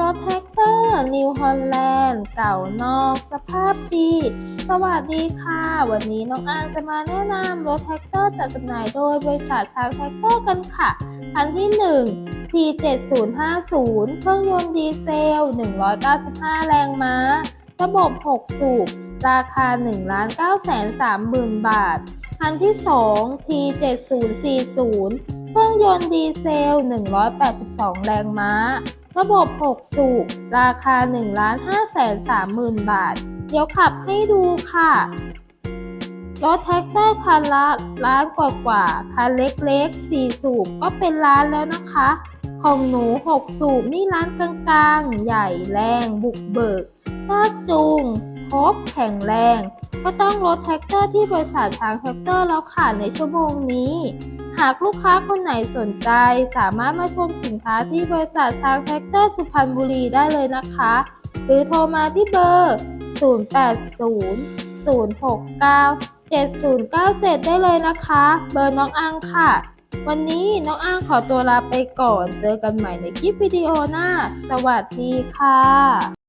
รถแท็กเตอร์นิวฮอลแลนด์เก่านอก สภาพดี สวัสดีค่ะ วันนี้น้องอางจะมาแนะนำรถแท็กเตอร์จัดจำหน่ายโดยบริษัทช้างแท็กเตอร์กันค่ะ คันที่ 1 T7050 เครื่องยนต์ดีเซล 195 แรงม้า ระบบ 6 สูบ ราคา 1 9 3 0 0 0 0 บาท คันที่ 2 T7040 เครื่องยนต์ดีเซล 182 แรงม้า ระบบ 6 สูบ ราคา 1 5 3 0 0 0 0 บาท เดี๋ยวขับให้ดูค่ะ รถแท็กเตอร์คันละล้านกว่ากว่าๆคันเล็กๆ 4 สูบก็เป็นล้านแล้วนะคะ ของหนู 6 สูบนี่ล้านกลางๆ ใหญ่แรงบุกเบิกลากจูง บ แข็งแรง ก็ต้องรถแท็กเตอร์ที่บริษัทช้างแท็กเตอร์แล้วค่ะในชั่วโมงนี้ หากลูกค้าคนไหนสนใจ สามารถมาชมสินค้าที่บริษัทช้างแท็กเตอร์สุพรรณบุรีได้เลยนะคะ หรือโทรมาที่เบอร์ 080 069 7097 ได้เลยนะคะ เบอร์น้องอังค่ะ วันนี้น้องอังขอตัวลาไปก่อน เจอกันใหม่ในคลิปวิดีโอหน้า สวัสดีค่ะ